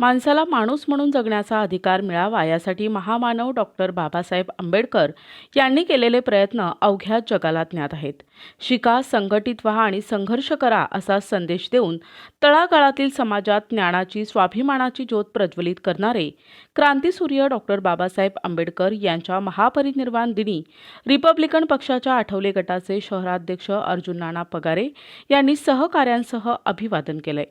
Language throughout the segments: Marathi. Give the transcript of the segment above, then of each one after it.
माणसाला माणूस म्हणून जगण्याचा अधिकार मिळावा यासाठी महामानव डॉक्टर बाबासाहेब आंबेडकर यांनी केलेले प्रयत्न अवघ्या जगाला ज्ञात आहेत. शिका संघटित व्हा आणि संघर्ष करा असा संदेश देऊन तळागाळातील समाजात ज्ञानाची स्वाभिमानाची ज्योत प्रज्वलित करणारे क्रांतीसूर्य डॉक्टर बाबासाहेब आंबेडकर यांच्या महापरिनिर्वाण दिनी रिपब्लिकन पक्षाच्या आठवले गटाचे शहराध्यक्ष अर्जुन नाना पगारे यांनी सहकाऱ्यांसह अभिवादन केलंय.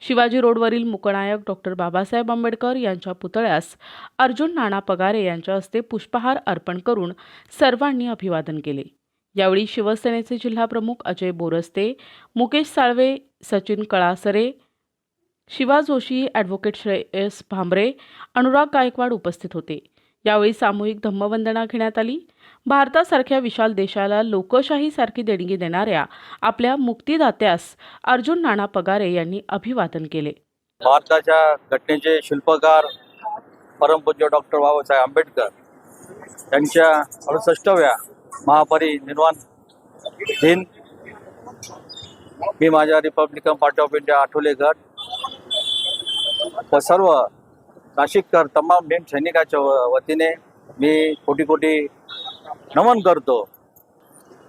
शिवाजी रोडवरील मुकनायक डॉक्टर बाबासाहेब आंबेडकर यांच्या पुतळ्यास अर्जुन नाना पगारे यांच्या हस्ते पुष्पहार अर्पण करून सर्वांनी अभिवादन केले. यावेळी शिवसेनेचे जिल्हाप्रमुख अजय बोरस्ते मुकेश साळवे सचिन कळासरे शिवा जोशी ॲडव्होकेट श्रेयस भांबरे अनुराग गायकवाड उपस्थित होते. यावेळी सामूहिक धम्मवंदना घेण्यात आली. भारतासारख्या विशाल देशाला लोकशाहीसारखी देणगी देणाऱ्या आपल्या मुक्तिदात्यास अर्जुन नाना पगारे यांनी अभिवादन केले. भारताच्या घटनेचे शिल्पकार परमपूज्य डॉक्टर बाबासाहेब आंबेडकर यांच्या अडुसष्टव्या महापरिनिर्वाण दिन मी माझ्या Republican party of India Athawale गट व सर्व नाशिककर तमाम भीम सैनिकाच्या वतीने मी कोटी कोटी नमन करतो.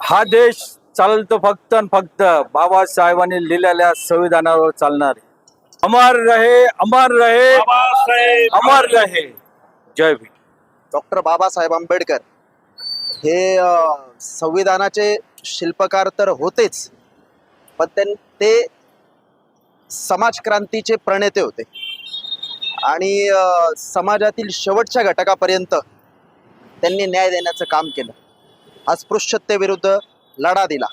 हा देश चालतो फक्त आणि फक्त. बाबासाहेबांनी लिहिलेल्या संविधानावर चालणार. अमर रहे अमर रहे. अमर रहे. जय भीम. डॉक्टर बाबासाहेब आंबेडकर हे अ, संविधानाचे शिल्पकार तर होतेच पण त्यां ते समाजक्रांतीचे प्रणेते होते. आणि अ, समाजातील शेवटच्या घटकापर्यंत त्यांनी न्याय देण्याचं काम केलं. अस्पृश्यतेविरुद्ध लढा दिला.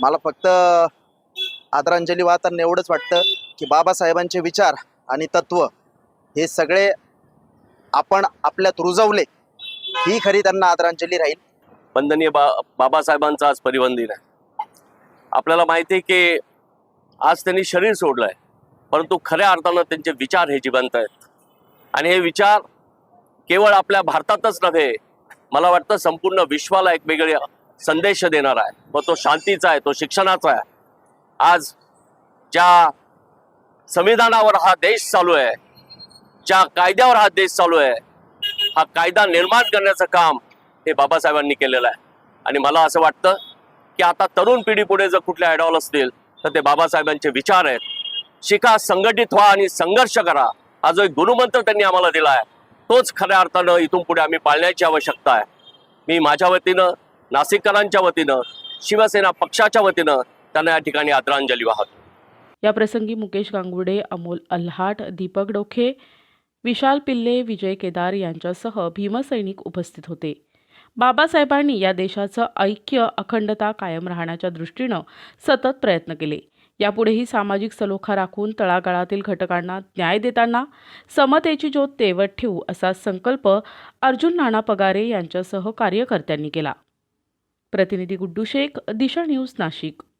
मला फक्त आदरांजली वाहताना एवढंच वाटतं की बाबासाहेबांचे विचार आणि तत्व हे सगळे आपण आपल्यात रुजवले ही खरी त्यांना आदरांजली राहील. वंदनीय बा बाबासाहेबांचा आज परिवहन दिन आहे. आपल्याला माहिती आहे की आज त्यांनी शरीर सोडलं आहे परंतु खऱ्या अर्थानं त्यांचे विचार हे जिवंत आहेत. आणि हे विचार केवळ आपल्या भारतातच नव्हे मला वाटतं संपूर्ण विश्वाला एक वेगळे संदेश देणार आहे. व तो शांतीचा आहे तो शिक्षणाचा आहे. आज ज्या संविधानावर हा देश चालू आहे ज्या कायद्यावर हा देश चालू आहे हा कायदा निर्माण करण्याचं काम हे बाबासाहेबांनी केलेलं आहे. आणि मला असं वाटतं की आता तरुण पिढी पुढे जर कुठले आयडॉल असतील तर ते बाबासाहेबांचे विचार आहेत. शिका संघटित व्हा आणि संघर्ष करा. हा जो एक गुरुमंत्र त्यांनी आम्हाला दिला आहे तोच खऱ्या अर्थानं इथून पुढे आम्ही पाळण्याची आवश्यकता आहे. मी माझ्या वतीनं नाशिककरांच्या वतीनं शिवसेना पक्षाच्या वतीनं त्यांना या ठिकाणी आदरांजली वाहतो. याप्रसंगी मुकेश गांगुडे अमोल अल्हाट दीपक डोखे विशाल पिल्ले विजय केदार यांच्यासह भीमसैनिक उपस्थित होते. बाबासाहेबांनी या देशाचं ऐक्य अखंडता कायम राहण्याच्या दृष्टीनं सतत प्रयत्न केले. यापुढेही सामाजिक सलोखा राखून तळागाळातील घटकांना न्याय देताना समतेची ज्योत तेवत ठेवू असा संकल्प अर्जुन नाना पगारे यांच्यासह कार्यकर्त्यांनी केला. प्रतिनिधी गुड्डू शेख दिशा न्यूज नाशिक.